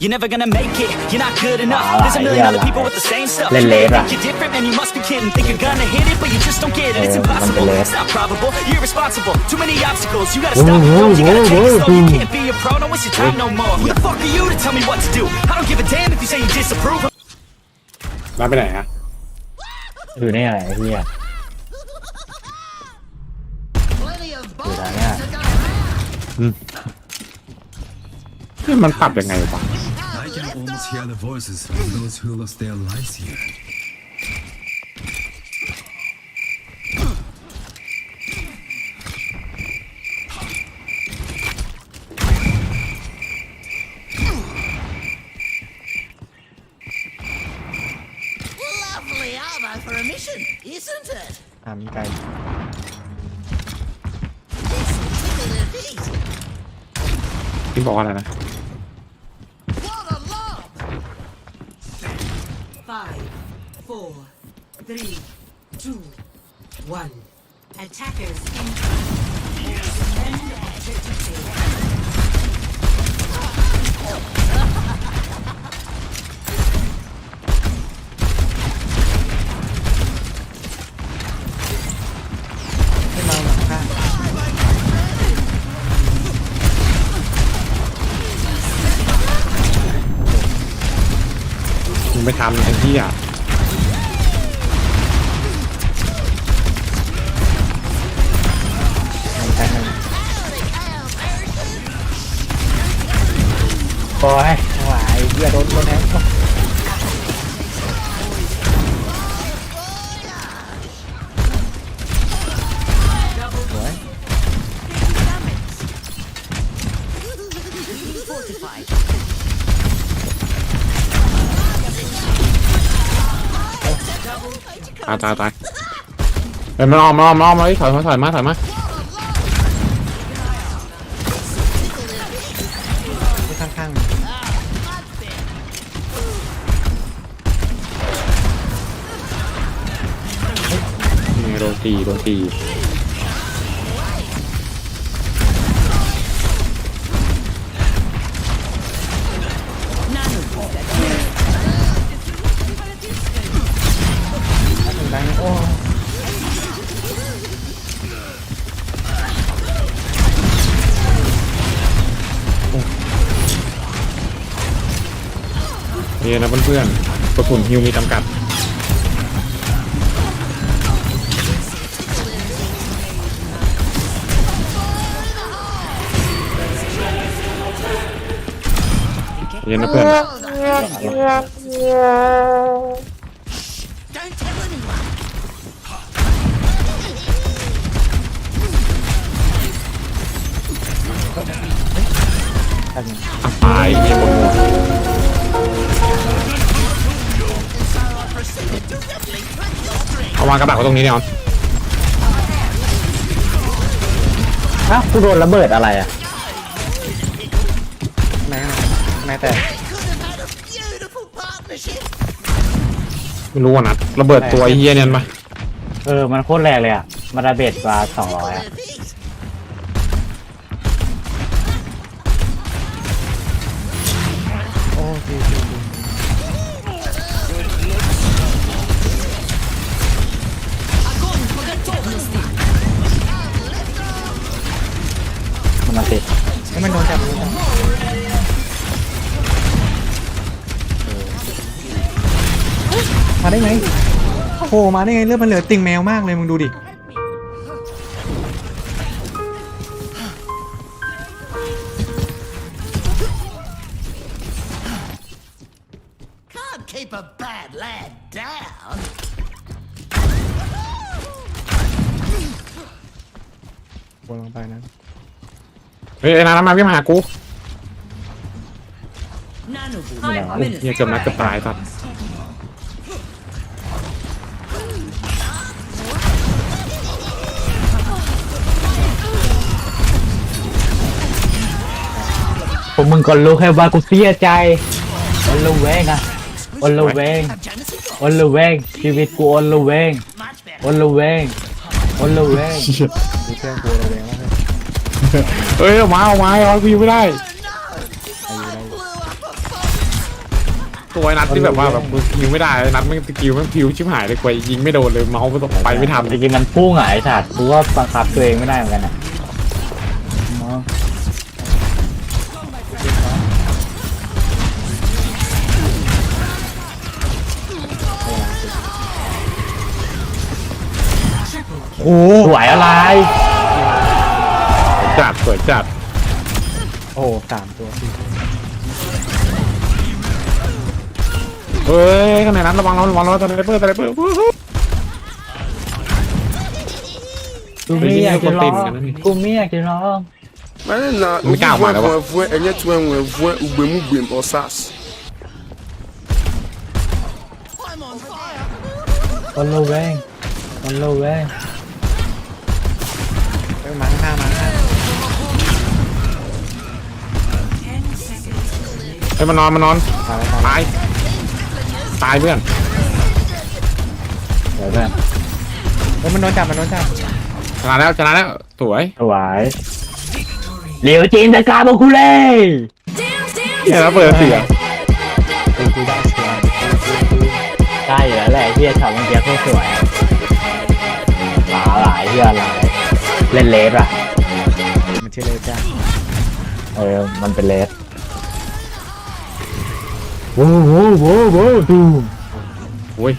You're never gonna make it, you're not good enough. Ah, There's a million yeah, other people like- with the same stuff. Len You may Lera. think you're different, man, you must be kidding. Think you're gonna hit it, but you just don't get it. It's Eh, impossible, Len Lera. it's not probable. You're irresponsible, too many obstacles. You gotta Whoa, stop whoa, those, you gotta whoa, take it slow. You whoa. can't be a pro, don't waste your time no more. Who the fuck are you to tell me what to do? I don't give a damn if you say you disapprove. ร้านไปไหนฮะ อยู่นี่อะไรไอ้เฮีย Plenty of Good balls idea. to go นี่มันปรับยังไงวะ I can almost hear the voices of those who lost their lives here. Lovely armor for a mission, isn't it? อ่ามีไกล This will tickle their feet. พี่บอกว่าอะไรนะ Five, four, three, two, one. Attackers incoming. Defend มึงไปทำไอ้ที่อะ ตายตายตายเฮ้ยมันออกมาออกมาออกมาเฮ้ยถอยมาถอยมาถอยมาที่ข้างๆนี่ไงโดนตีโดนตี นี่นะเพื่อนๆกระสุนฮิวมีจำกัด เย็นนะเพื่อน Don't tell anyone. กันอะต เอาวางกระบะไว้ตรงนี้เนี่ยออนอ้าวกูโดนระเบิดอะไรอะแม่แม่แต่ They could have had a beautiful partnership. ไม่รู้อะนะระเบิดตัวไอ้เฮียเนี่ยมาเออ มันโคตรแรงเลยอะมาระเบิดมาสองร้อยอะ Their ให้มันโดนจับโดนจับมาได้ไงโผล่มาได้ไงเลือดมันเหลือติ่งแมวมากเลยมึงดูดิ Can't keep a bad lad down. วนลงไปนะ เฮ้ยไอ้นาน้ำมาพี่มาหากู Nano ไม่ได้เฮ้ยเฮียเกือบนัดเกือบตายสัตว์ผมมึงก็รู้แค่ว่ากูเสียใจวันละเวงอะวันละเวง Have Jameson got วันละเวงชีวิตกูวันละเวง much better. วันละเวงวันละเวงมีเพื่อนกูวันละเวงแล้ว เฮ้ยเอามาเอามาเอาวิวไม่ได้ ตัวไอ้นัดที่แบบว่าแบบกูยิงไม่ได้ไอ้นัดไม่งสกิลม่งพิวชิบหายเลยกว่ายิงไม่โดนเลยเมาส์ไปตกไปไม่ทันจริงๆมันพุ่งอะไอ้สัตว์กูว่าบังคับตัวเองไม่ได้เหมือนกันอะมองโอ้สวยอะไร จัดสวยจัดโอ้สามตัวสี่เฮ้ยข้างในนั้นระวังระวังระวังระวังตะเลเปอร์ตะเลเปอร์กูไม่อยากจะร้องกูไม่อยากจะร้อง Mane na Me ka obi ama na vue wa. vue vue enye tu enwe vue ugbemu gbem osas. I'm on fire. คนละเวงคนละเวง remaining. เฮ้ยมันนอนมันนอนตายตายเพื่อนเดี๋ยวเพื่อนชนะแล้วชนะแล้วสวยถวายเหลียวจีนตะกาบอกกูเลยเนี่ยแล้วเปิดเสียงใช่อยู่แล้วแหละที่จะทำเมื่อกี้โคตรสวยอะหลาหลายเฮียหลายเล่นเลสอะมันชื่อเลยจ้าเออมันเป็นเลส โว้โว้โว้